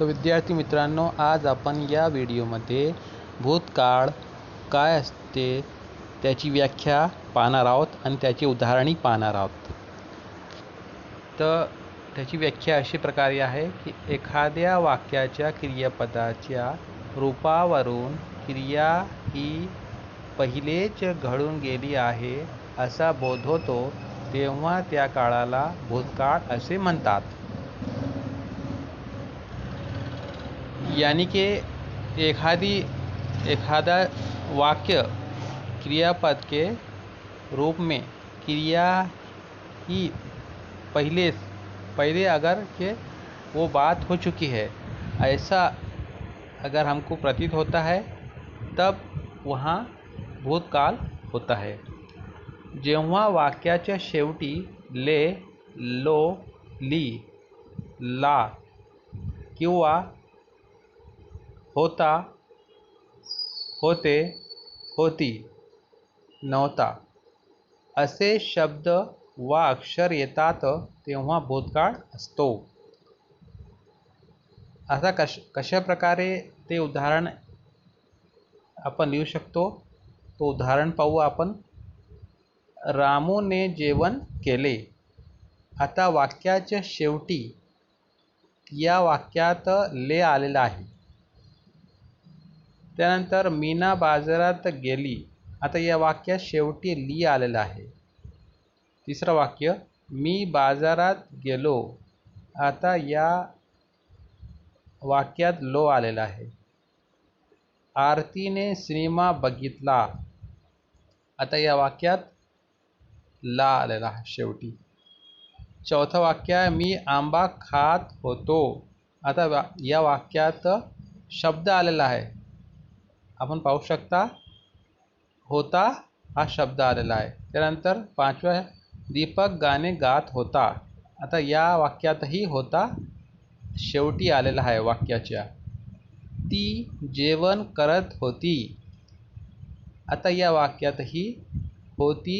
तर विद्यार्थी मित्रांनो आज आपण या व्हिडिओमध्ये भूतकाळ काय असते त्याची व्याख्या पाहणार आहोत आणि त्याची उदाहरणही पाहणार आहोत. तर त्याची व्याख्या अशी प्रकारे आहे की एखाद्या वाक्याच्या क्रियापदाच्या रूपावरून क्रिया ही पहिलेच घडून गेली आहे असा बोध होतो तेव्हा त्या काळाला भूतकाळ असे म्हणतात. यानी कि एखादी एखादा वाक्य क्रियापद के रूप में क्रिया ही पहले पहले अगर के वो बात हो चुकी है, ऐसा अगर हमको प्रतीत होता है, तब वहाँ भूतकाल होता है। जेव्हा वाक्याच्या शेवटी ले, लो, ली, ला किंवा होता होते होती नव्हता. असे शब्द वा अक्षर येतात तेव्हा भूतकाळ असतो. आता कश कशा प्रकारे ते उदाहरण आपण लिहू शकतो? तो उदाहरण पाहू आपण. रामूने जेवण केले. आता वाक्याच्या शेवटी या वाक्यात ले आलेला आहे. त्यानंतर मीना बाजारात गेली. आता या वाक्यात शेवटी ली आलेलं आहे. तिसरं वाक्य मी बाजारात गेलो. आता या वाक्यात लो आलेला आहे. आरतीने सिनेमा बघितला. आता या वाक्यात ला आलेला आहे शेवटी. चौथं वाक्य आहे मी आंबा खात होतो. आता वा या वाक्यात शब्द आलेला आहे. आपण पाहू शकता होता हा शब्द आलेला आहे त्यानंतर पाचवा दीपक गाणे गात होता। आता या वाक्यातही होता, शेवटी आलेला आहे वाक्याच्या। ती जेवण करत होती। आता या वाक्यातही होती,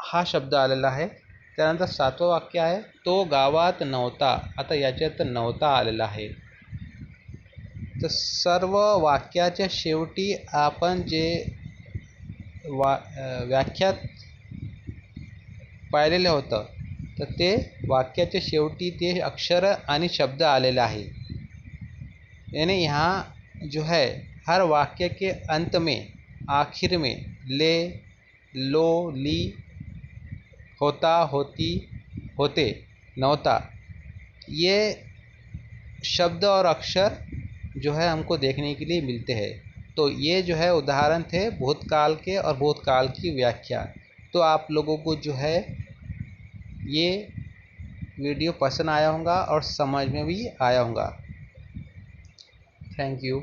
हा शब्द आलेला आहे त्यानंतर सातवं वाक्य आहे तो गावात नव्हता। आता याच्यात नव्हता आलेला आहे तर सर्व वाक्याच्या शेवटी आपण जे वा व्याख्यात पाहिलेलं होतं, तर ते वाक्याच्या शेवटी ते अक्षर आणि शब्द आलेले यहाँ जो है, हर वाक्य के अंत में, आखिर में, ले, लो, ली, होता, होती, होते, नौता, ये शब्द और अक्षर जो है हमको देखने के लिए मिलते हैं। तो ये जो है उदाहरण थे भूतकाल के और भूतकाल की व्याख्या। तो आप लोगों को जो है ये वीडियो पसंद आया होगा और समझ में भी आया होगा। Thank you